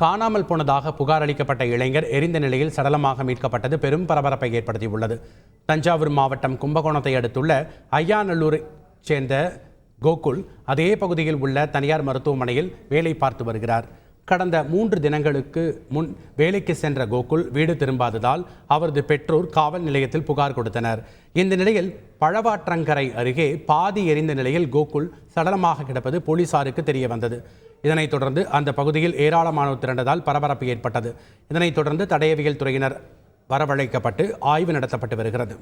காணாமல் போனதாக புகார் அளிக்கப்பட்ட இளைஞர் எரிந்த நிலையில் சடலமாக மீட்கப்பட்டது பெரும் பரபரப்பை ஏற்படுத்தியுள்ளது. தஞ்சாவூர் மாவட்டம் கும்பகோணத்தை அடுத்துள்ள ஐயாநல்லூரை சேர்ந்த கோகுல் அதே பகுதியில் உள்ள தனியார் மருத்துவமனையில் வேலை பார்த்து வருகிறார். கடந்த மூன்று தினங்களுக்கு முன் வேலைக்கு சென்ற கோகுல் வீடு திரும்பாததால் அவரது பெற்றோர் காவல் நிலையத்தில் புகார் கொடுத்தனர். இந்த நிலையில் பழவாற்றங்கரை அருகே பாதி எரிந்த நிலையில் கோகுல் சடலமாக கிடப்பது போலீசாருக்கு தெரிய வந்தது இதனைத் தொடர்ந்து அந்த பகுதியில் ஏராளமானோர் திரண்டதால் பரபரப்பு ஏற்பட்டது. இதனைத் தொடர்ந்து தடயவியல் துறையினர் வரவழைக்கப்பட்டு ஆய்வு நடத்தப்பட்டு வருகிறது.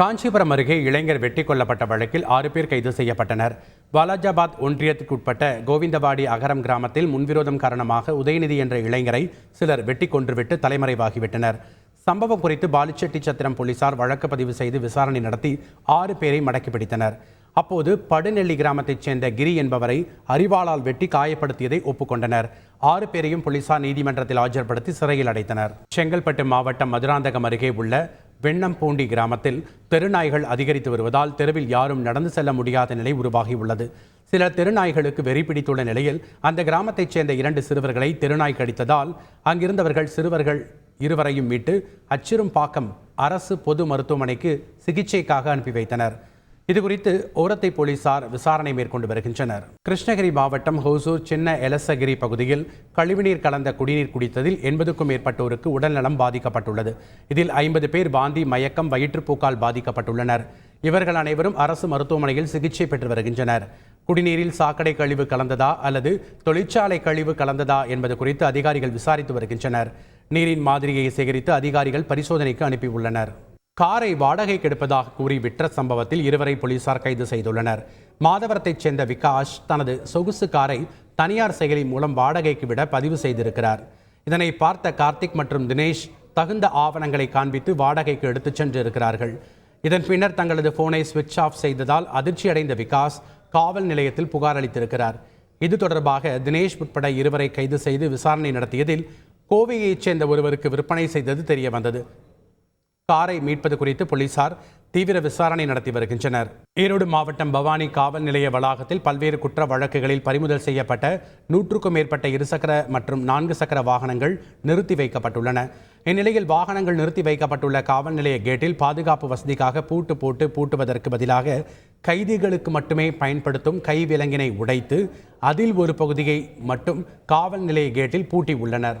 காஞ்சிபுரம் அருகே இளைஞர் வெட்டி கொல்லப்பட்ட வழக்கில் ஆறு பேர் கைது செய்யப்பட்டனர். வாலாஜாபாத் ஒன்றியத்துக்குட்பட்ட கோவிந்தவாடி அகரம் கிராமத்தில் முன்விரோதம் காரணமாக உதயநிதி என்ற இளைஞரை சிலர் வெட்டி கொன்றுவிட்டு தலைமறைவாகிவிட்டனர். சம்பவம் குறித்து பாலிச்செட்டி சத்திரம் போலீசார் வழக்கு பதிவு செய்து விசாரணை நடத்தி ஆறு பேரை மடக்கி பிடித்தனர். அப்போது படுநெல்லி கிராமத்தைச் சேர்ந்த கிரி என்பவரை அறிவாளால் வெட்டி காயப்படுத்தியதை ஒப்புக்கொண்டனர். ஆறு பேரையும் போலீசார் நீதிமன்றத்தில் ஆஜர்படுத்தி சிறையில் அடைத்தனர். செங்கல்பட்டு மாவட்டம் மதுராந்தகம் அருகே உள்ள வெண்ணம்பூண்டி கிராமத்தில் தெருநாய்கள் அதிகரித்து வருவதால் தெருவில் யாரும் நடந்து செல்ல முடியாத நிலை உருவாகியுள்ளது. சில தெருநாய்களுக்கு வெறி பிடித்துள்ள நிலையில் அந்த கிராமத்தைச் சேர்ந்த இரண்டு சிறுவர்களை தெருநாய் கடித்ததால் அங்கிருந்தவர்கள் சிறுவர்கள் இருவரையும் மீட்டு அச்சிறும்பாக்கம் அரசு பொது மருத்துவமனைக்கு சிகிச்சைக்காக அனுப்பி வைத்தனர். இதுகுறித்து ஓரத்தை போலீசார் விசாரணை மேற்கொண்டு வருகின்றனர். கிருஷ்ணகிரி மாவட்டம் ஹோசூர் சின்ன எலசகிரி பகுதியில் கழிவுநீர் கலந்த குடிநீர் குடித்ததில் எண்பதுக்கும் மேற்பட்டோருக்கு உடல்நலம் பாதிக்கப்பட்டுள்ளது. இதில் ஐம்பது பேர் வாந்தி மயக்கம் வயிற்றுப்போக்கால் பாதிக்கப்பட்டுள்ளனர். இவர்கள் அனைவரும் அரசு மருத்துவமனையில் சிகிச்சை பெற்று வருகின்றனர். குடிநீரில் சாக்கடை கழிவு கலந்ததா அல்லது தொழிற்சாலை கழிவு கலந்ததா என்பது குறித்து அதிகாரிகள் விசாரித்து வருகின்றனர். நீரின் மாதிரியை சேகரித்து அதிகாரிகள் பரிசோதனைக்கு அனுப்பியுள்ளனர். காரை வாடகைக்கு எடுப்பதாக கூறி விற்ற சம்பவத்தில் இருவரை போலீசார் கைது செய்துள்ளனர். மாதவரத்தைச் சேர்ந்த விகாஷ் தனது சொகுசு காரை தனியார் செயலி மூலம் வாடகைக்கு விட பதிவு செய்திருக்கிறார். இதனை பார்த்த கார்த்திக் மற்றும் தினேஷ் தகுந்த ஆவணங்களை காண்பித்து வாடகைக்கு எடுத்துச் சென்று இருக்கிறார்கள் இதன் பின்னர் தங்களது போனை சுவிட்ச் ஆஃப் செய்ததால் அதிர்ச்சியடைந்த விகாஸ் காவல் நிலையத்தில் புகார் அளித்திருக்கிறார். இது தொடர்பாக தினேஷ் உட்பட இருவரை கைது செய்து விசாரணை நடத்தியதில் கோவையைச் சேர்ந்த ஒருவருக்கு விற்பனை செய்தது தெரிய வந்தது காரை மீட்பது குறித்து போலீசார் தீவிர விசாரணை நடத்தி வருகின்றனர். ஈரோடு மாவட்டம் பவானி காவல் நிலைய வளாகத்தில் பல்வேறு குற்ற வழக்குகளில் பறிமுதல் செய்யப்பட்ட நூற்றுக்கும் மேற்பட்ட இருசக்கர மற்றும் நான்கு சக்கர வாகனங்கள் நிறுத்தி வைக்கப்பட்டுள்ளன. இந்நிலையில் வாகனங்கள் நிறுத்தி வைக்கப்பட்டுள்ள காவல் நிலைய கேட்டில் பாதுகாப்பு வசதிக்காக பூட்டு போட்டு பூட்டுவதற்கு பதிலாக கைதிகளுக்கு மட்டுமே பயன்படுத்தும் கைவிலங்கினை உடைத்து அதில் ஒரு பகுதியை மட்டும் காவல் நிலைய கேட்டில் பூட்டி உள்ளனர்